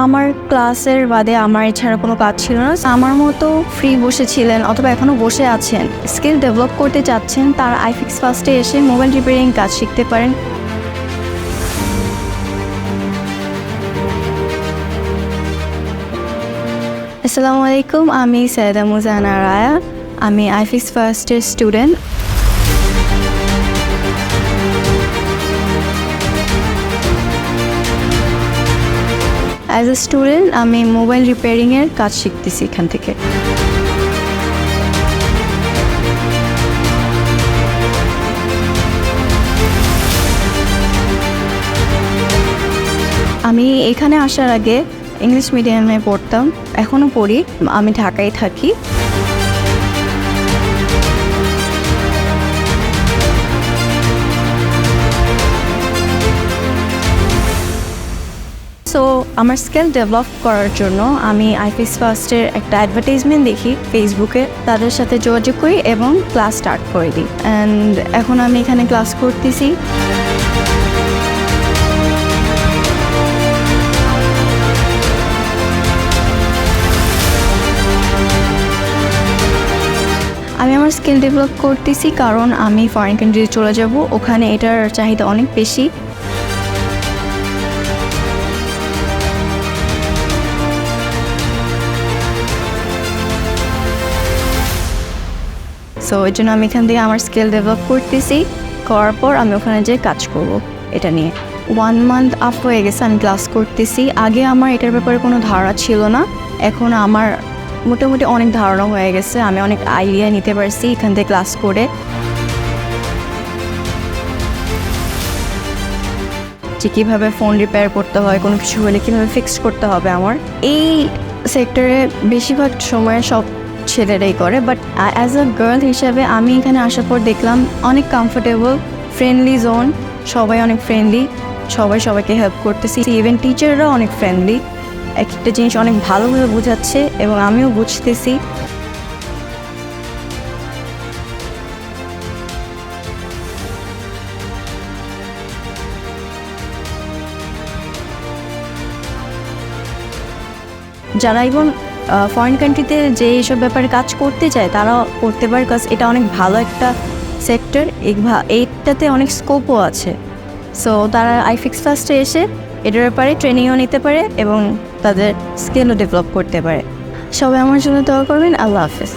আমার ক্লাসের বাদে আমার এছাড়া কোনো কাজ ছিল না। আমার মতো ফ্রি বসেছিলেন অথবা এখনও বসে আছেন। স্কিল ডেভেলপ করতে চাচ্ছেন তার আইফিক্স ফার্স্টে এসে মোবাইল রিপেয়ারিং কাজ শিখতে পারেন। আসসালামু আলাইকুম, আমি সৈয়দা মুজানা রায়া। আমি আইফিক্স ফার্স্টের স্টুডেন্ট। অ্যাজ এ স্টুডেন্ট আমি মোবাইল রিপেয়ারিংয়ের কাজ শিখতেছি এখান থেকে। আমি এখানে আসার আগে ইংলিশ মিডিয়ামে পড়তাম এখনও পড়ি। আমি ঢাকায় থাকি। সো আমার স্কিল ডেভেলপ করার জন্য আমি আইফিক্স ফার্স্টের একটা অ্যাডভার্টাইজমেন্ট দেখি ফেসবুকে তাদের সাথে যোগাযোগ করি এবং ক্লাস স্টার্ট করে দিই। অ্যান্ড এখন আমি এখানে ক্লাস করতেছি। আমি আমার স্কিল ডেভেলপ করতেছি কারণ আমি ফরেন কান্ট্রি চলে যাব। ওখানে এটার চাহিদা অনেক বেশি। সো এই জন্য আমি এখান থেকে আমার স্কিল ডেভেলপ করতেছি, করার পর আমি ওখানে যেয়ে কাজ করব এটা নিয়ে। ওয়ান মান্থ আপ হয়ে গেছে, আমি ক্লাস করতেছি। আগে আমার এটার ব্যাপারে কোনো ধারণা ছিল না। এখন আমার মোটামুটি অনেক ধারণা হয়ে গেছে, আমি অনেক আইডিয়া নিতে পারছি এখান থেকে ক্লাস করে। যে কীভাবে ফোন রিপেয়ার করতে হয়, কোনো কিছু হলে কীভাবে ফিক্স করতে হবে আমার। এই সেক্টরে বেশিরভাগ সময় সব ছেলেরাই করে বাট অ্যাজ আ গার্ল হিসাবে আমি এখানে আসার পর দেখলাম অনেক কমফোর্টেবল ফ্রেন্ডলি জোন সবাই অনেক ফ্রেন্ডলি সবাই সবাইকে হেল্প করতেছি। ইভেন টিচাররাও অনেক ফ্রেন্ডলি এক একটা জিনিস অনেক ভালোভাবে বোঝাচ্ছে এবং আমিও বুঝতেছি। যারা এবং ফরেন কান্ট্রিতে যে এইসব ব্যাপারে কাজ করতে চায় তারা করতে পারে কাজ এটা অনেক ভালো একটা সেক্টর এইটাতে অনেক স্কোপও আছে। সো তারা আইফিক্স ফার্স্টে এসে এটার ব্যাপারে ট্রেনিংও নিতে পারে এবং তাদের স্কিলও ডেভেলপ করতে পারে। সবাই আমার জন্য দোয়া করবেন। আল্লাহ হাফেজ।